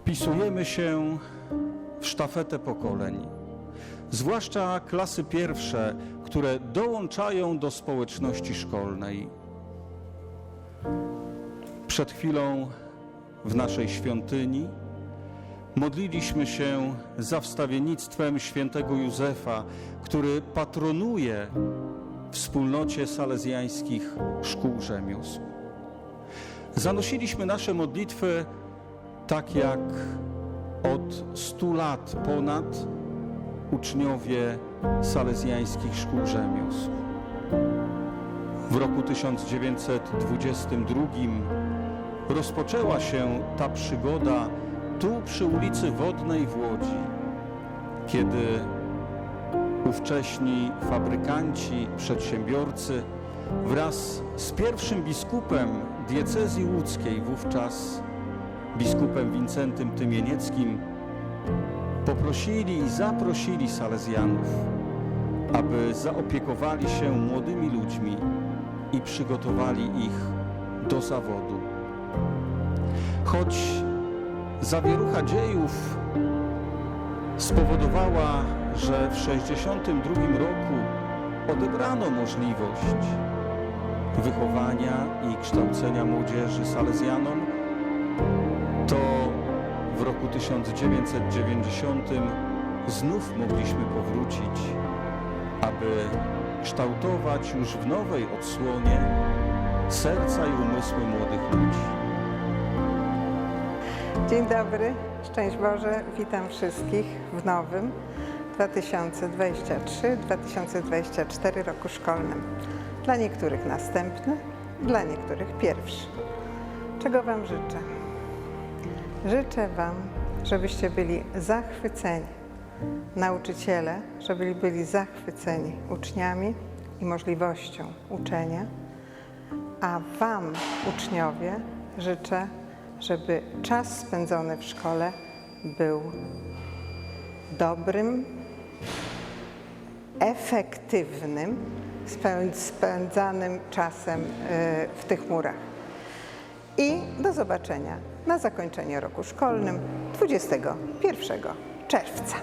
Wpisujemy się w sztafetę pokoleń, zwłaszcza klasy pierwsze, które dołączają do społeczności szkolnej. Przed chwilą w naszej świątyni modliliśmy się za wstawiennictwem świętego Józefa, który patronuje wspólnocie salezjańskich szkół rzemiosł. Zanosiliśmy nasze modlitwy tak jak od stu lat ponad uczniowie salezjańskich szkół rzemiosł. W roku 1922 rozpoczęła się ta przygoda tu przy ulicy Wodnej w Łodzi, kiedy ówcześni fabrykanci, przedsiębiorcy wraz z pierwszym biskupem diecezji łódzkiej, wówczas biskupem Wincentym Tymienieckim, poprosili i zaprosili Salezjanów, aby zaopiekowali się młodymi ludźmi i przygotowali ich do zawodu. Choć zawierucha dziejów spowodowała, że w 1962 roku odebrano możliwość wychowania i kształcenia młodzieży salezjanom, w roku 1990 znów mogliśmy powrócić, aby kształtować już w nowej odsłonie serca i umysły młodych ludzi. Dzień dobry, szczęść Boże, witam wszystkich w nowym 2023-2024 roku szkolnym. Dla niektórych następny, dla niektórych pierwszy. Czego Wam życzę? Życzę Wam, żebyście byli zachwyceni, nauczyciele, żeby byli zachwyceni uczniami i możliwością uczenia, a Wam, uczniowie, życzę, żeby czas spędzony w szkole był dobrym, efektywnym, spę- spędzanym czasem y, w tych murach. I do zobaczenia na zakończenie roku szkolnym 21 czerwca.